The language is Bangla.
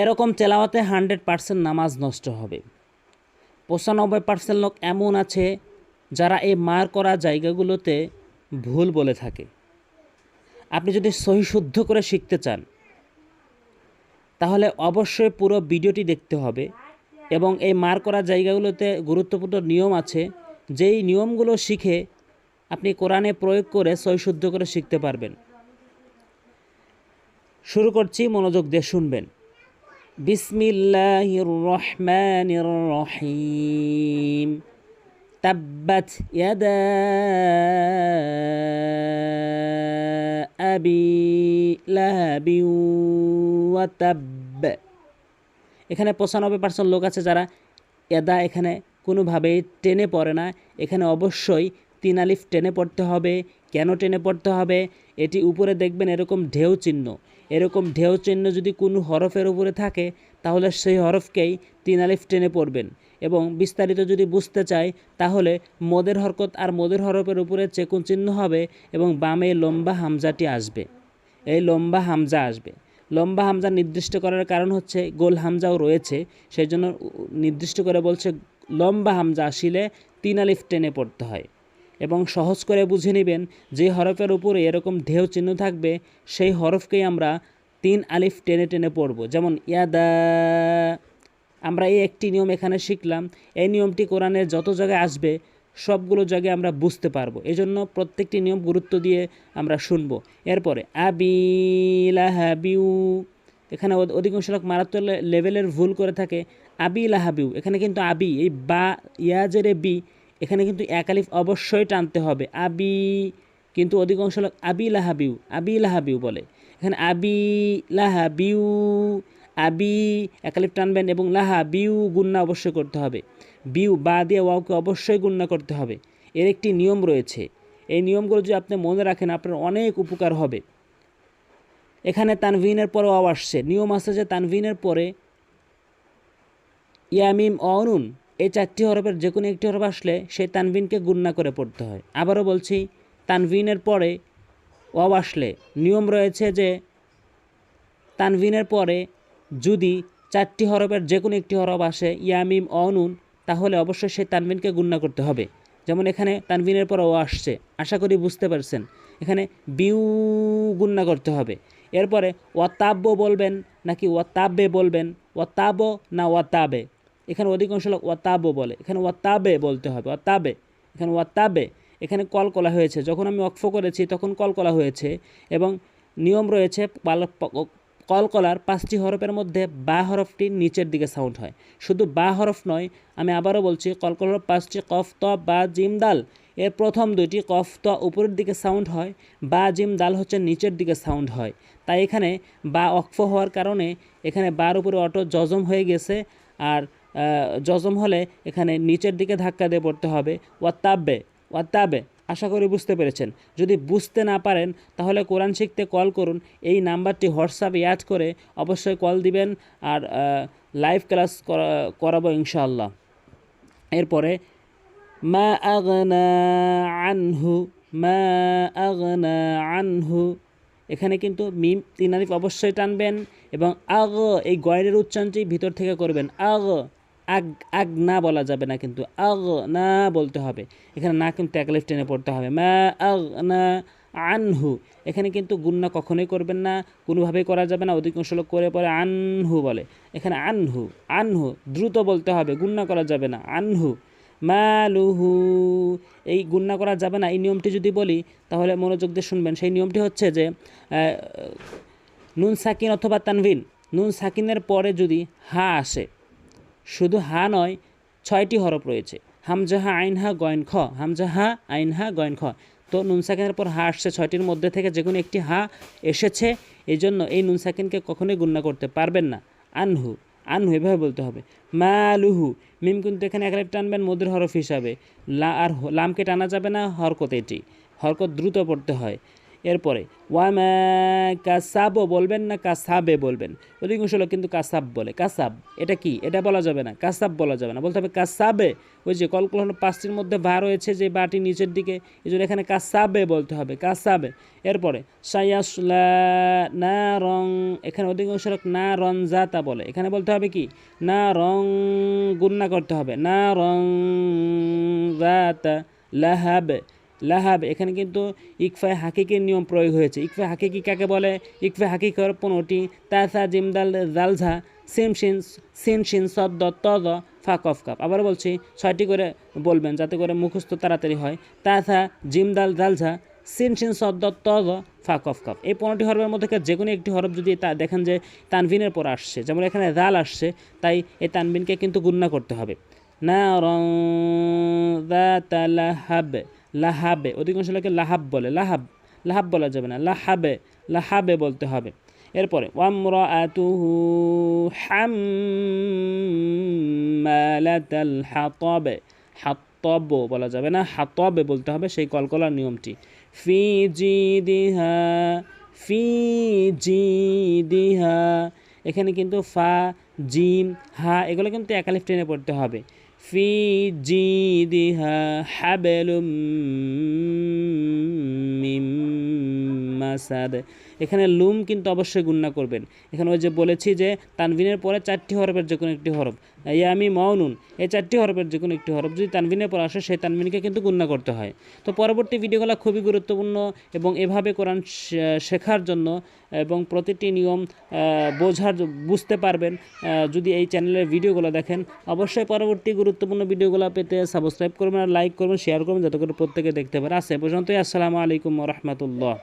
এরকম তেলাওয়াতে হান্ড্রেড পার্সেন্ট নামাজ নষ্ট হবে। পঁচানব্বই পার্সেন্ট লোক এমন আছে যারা এই মার করা জায়গাগুলোতে ভুল বলে থাকে। আপনি যদি সহি শুদ্ধ করে শিখতে চান, তাহলে অবশ্যই পুরো ভিডিওটি দেখতে হবে এবং এই মার করা জায়গাগুলোতে গুরুত্বপূর্ণ নিয়ম আছে। যেই নিয়মগুলো শিখে আপনি কোরআনে প্রয়োগ করে সহি শুদ্ধ করে শিখতে পারবেন। শুরু করছি, মনোযোগ দিয়ে শুনবেন। বিসমিল্লাহির রহমানির রহিম তাব্বাত ইয়াদা আবি লাহাবি ওয়া তাব্ব। এখানে পঁচানব্বই পার্সেন্ট লোক আছে যারা এদা এখানে কোনোভাবেই টেনে পড়ে না। এখানে অবশ্যই তিন আলিফ টেনে পড়তে হবে। কেন টেনে পড়তে হবে? এটি উপরে দেখবেন এরকম ঢেউ চিহ্ন। এরকম ঢেউ চিহ্ন যদি কোনো হরফের উপরে থাকে, তাহলে সেই হরফকেই তিন আলিফ টেনে পড়বেন। এবং বিস্তারিত যদি বুঝতে চাই, তাহলে মদের হরকত আর মদের হরফের উপরে চেকুন চিহ্ন হবে এবং বামে লম্বা হামজাটি আসবে। এই লম্বা হামজা আসবে। লম্বা হামজা নির্দিষ্ট করার কারণ হচ্ছে গোল হামজাও রয়েছে সেই জন্য নির্দিষ্ট করে বলছে লম্বা হামজা আসিলে তিন আলিফ টেনে পড়তে হয়। এবং সহজ করে বুঝে নেবেন যে হরফের উপরে এরকম ঢেউ চিহ্ন থাকবে, সেই হরফকেই আমরা তিন আলিফ টেনে টেনে পড়ব। যেমন ইয়াদা আমরা এই একটি নিয়ম এখানে শিখলাম। এই নিয়মটি কোরআনের যত জায়গায় আসবে, সবগুলো জায়গায় আমরা বুঝতে পারব। এই জন্য প্রত্যেকটি নিয়ম গুরুত্ব দিয়ে আমরা শুনব। এরপরে, আবিলাহাবিউ। এখানে অধিকাংশ লোক মারাত্মক লেভেলের ভুল করে থাকে। আবি লাহাবিউ এখানে কিন্তু আবি, এই বা ইয়াজের বি এখানে কিন্তু এক আলিফ অবশ্যই টানতে হবে। আবি কিন্তু অধিকাংশ লোক আবি লাহাবিউ আবি লাহাবিউ বলে। এখানে আবি লাহাবিউ, আবি একালিফ টানবেন এবং লাহা বিউ গুন্না অবশ্যই করতে হবে। বিউ, বা দিয়ে ওয়াওকে অবশ্যই গুন্না করতে হবে। এর একটি নিয়ম রয়েছে। এই নিয়মগুলো যদি আপনি মনে রাখেন, আপনার অনেক উপকার হবে। এখানে তানভিনের পরে ওয়াও আসছে। নিয়ম আছে যে তানভিনের পরে ইয়ামিম অনুন এই চারটি হরফের যে কোনো একটি হরফ আসলে সেই তানভিনকে গুন্না করে পড়তে হয়। আবারও বলছি, তানভিনের পরে ওয়াও আসলে। নিয়ম রয়েছে যে তানভিনের পরে যদি চারটি হরফের যে কোনো একটি হরফ আসে ইয়ামিম অনুন তাহলে অবশ্যই সেই তানভিনকে গুন্না করতে হবে। যেমন এখানে তানভিনের পর ও আসছে। আশা করি বুঝতে পারছেন। এখানে বিউ গুন্না করতে হবে। এরপরে ওয়াতাব্য বলবেন নাকি ওয়াতাব্বে বলবেন? ওয়াতাব না ওয়াতাবে? এখানে অধিকাংশ লোক ওয়াতাব বলে। এখানে ওয়াতাবে বলতে হবে, ওয়াতাবে। এখানে ওয়াতাবে। এখানে কলকলা হয়েছে। যখন আমি অক্ফ করেছি, তখন কলকলা হয়েছে এবং নিয়ম রয়েছে কলকলার পাঁচটি হরফের মধ্যে বা হরফটি নিচের দিকে সাউন্ড হয়। শুধু বা হরফ নয়, আমি আবারও বলছি কলকলার পাঁচটি কফ, ত, বা, জিম, দাল। এর প্রথম দুইটি কফ, ত উপরের দিকে সাউন্ড হয়, বা, জিম, দাল হচ্ছে নিচের দিকে সাউন্ড হয়। তাই এখানে বা অক্ফ হওয়ার কারণে এখানে বার উপরে অটো জজম হয়ে গেছে আর জজম হলে এখানে নিচের দিকে ধাক্কা দিয়ে পড়তে হবে। ওয়াত্তাব্বে ওয়াত্তাবে আশা করি বুঝতে পেরেছেন। যদি বুঝতে না পারেন, তাহলে কোরআন শিখতে কল করুন। এই নাম্বারটি হোয়াটসঅ্যাপে অ্যাড করে অবশ্যই কল দিবেন আর লাইভ ক্লাস করা- করাবো ইনশাআল্লাহ। এরপরে, মা আগনা আনহু, মা আগনা আনহু। এখানে কিন্তু মিম, তিন আলিফ অবশ্যই টানবেন এবং আগ, এই গয়ের উচ্চারণটি ভিতর থেকে করবেন। আগ আগ আগ না বলা যাবে না কিন্তু আগ না বলতে হবে। এখানে না কিন্তু এক আলিফ টেনে পড়তে হবে। মা আগ না আনহু। এখানে কিন্তু গুন্না কখনোই করবেন না, কোনোভাবেই করা যাবে না, অধিকাংশ লোক করে পরে আনহু বলে। এখানে আনহু আনহু দ্রুত বলতে হবে গুন্না করা যাবে না, আনহু। মালুহু, এই গুন্না করা যাবে না, এই নিয়মটি যদি বলি, তাহলে মনোযোগ দিয়ে শুনবেন। সেই নিয়মটি হচ্ছে যে নুন সাকিন অথবা তানভিন। নুন সাকিনের পরে যদি হা আসে শুধু হা নয়, ছয়টি হরফ রয়েছে। হামজাহা আইনহা গয়ন খ, হামজাহা আইনহা গয়ন খ। তো নুন সাকিনের পর হা আসছে ছয়টির মধ্যে থেকে যে কোনো একটি হা এসেছে এই জন্য এই নুন সাকিনকে কখনোই গুণনা করতে পারবেন না। আনহু আনহু এভাবে বলতে হবে। মালুহু, মিম কিন্তু এখানে এক লাইফ টানবেন মধুর হরফ হিসাবে। লা আর লামকে টানা যাবে না, হরকত এটি। হরকত দ্রুত পড়তে হয়। এরপরে, ওয়ামা কাসাবো বলবেন না কাসাবে বলবেন? অধিকাংশ লোক কিন্তু কাসাব বলে। কাসাব, এটা কি? এটা বলা যাবে না। কাসাব বলা যাবে না। বলতে হবে কাসাবে, ওই যে কলকল পাঁচটির মধ্যে ভা রয়েছে যে বাটি নিচের দিকে, এই জন্য এখানে কাসাবে বলতে হবে। কাসাবে। এরপরে, সায়াসলা না রং এখানে অধিকাংশ লোক না রং জাতা বলে। এখানে বলতে হবে কি? না রং গুন্না করতে হবে। না রং জাতা লাহাবে। লাহাব, এখানে কিন্তু ইকফায় হাকিকের নিয়ম প্রয়োগ হয়েছে। ইকফায় হাকিকি কাকে বলে? ইকফায় হাকিকর পনেরোটি তাসা, জিমদাল, জালঝা, সিম শিন, সিন শিন, সদ্দ, তদ, ফা, কফ কাপ আবার বলছি, ছয়টি করে বলবেন যাতে করে মুখস্থ তাড়াতাড়ি হয়। তাসা, জিমদাল, জালঝা, সিন শিন, সদ্দ, তদ, ফা, কফ কাপ এই পনেরোটি হরফের মধ্যে যে কোনো একটি হরফ যদি তা দেখেন যে তানভিনের পর আসছে, যেমন এখানে জাল আসছে, তাই এই তানভিনকে কিন্তু গুণনা করতে হবে। না রং দা লাহাবে। লাহাবে, অধিকাংশ লোকে লাহাব বলে, লাহাব লাহাব বলা যাবে না, লাহাবে লাহাবে বলতে হবে। এরপরে ওয়ামরা আতুহু হাম্মালাতাল হাতাবে হাতব বলা যাবে না, হাতবে বলতে হবে সেই কলকলার নিয়মটি। ফি জি দিহা ফি জি দিহা এখানে কিন্তু ফা, জিম, হা, এগুলো কিন্তু একালিফ টেনে পড়তে হবে। ফি জিদিহা হাবেলুম মিম মাসাদ এখানে লুম কিন্তু অবশ্যই গুণনা করবেন। এখানে ওই যে বলেছি যে, তানভিনের পরে চারটি হরফের যে কোনো একটি হরফ। ইয়ামি মাউনুন, এই চারটি হরফের যে কোনো একটি হরফ। যদি তানভিনের পর আসে, সেই তানভিনকে কিন্তু গুণনা করতে হয়। তো পরবর্তী ভিডিওগুলো খুবই গুরুত্বপূর্ণ এবং এভাবে কোরআন শেখার জন্য এবং প্রতিটি নিয়ম বোঝার বুঝতে পারবেন। যদি এই চ্যানেলের ভিডিওগুলো দেখেন, অবশ্যই পরবর্তী গুরুত্বপূর্ণ ভিডিওগুলো পেতে সাবস্ক্রাইব করবেন আর লাইক করবেন, শেয়ার করবেন, যাতে করে প্রত্যেকে দেখতে পারে। আসে পর্যন্তই। আসসালামু আলাইকুম রহমতুল্লাহ।